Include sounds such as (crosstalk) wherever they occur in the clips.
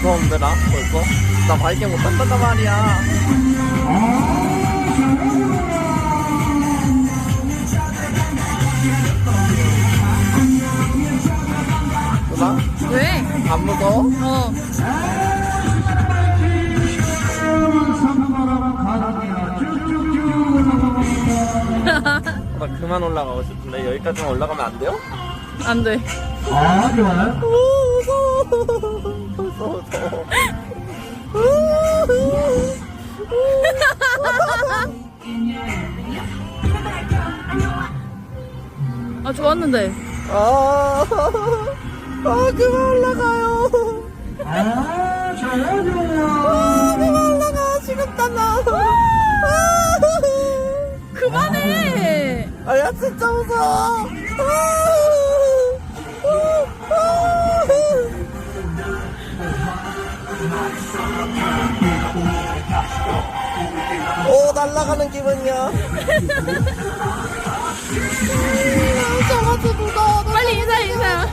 무서운데 나 벌써? 나 바이킹 못한단 말이야 누나? 왜? 안 무서워? 어. 나 그만 올라가고 싶은데 여기까지만 올라가면 안 돼요? 안 돼. 아, 좋아요. 오 무서워 (laughs) 아, 좋았는데. 아, 아 그만 올라가요 아, 좋아요, 좋아요. 아 그만 올라가 식은땀 나 그만해! 아, 야, 진짜 무서워. 오, 날아가는 기분이야. 빨리 인사, 인사.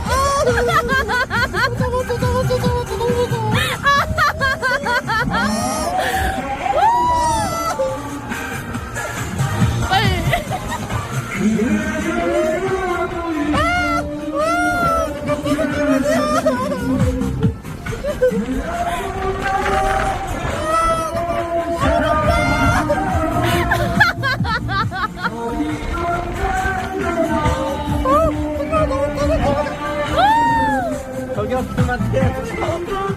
빨리. をつまって。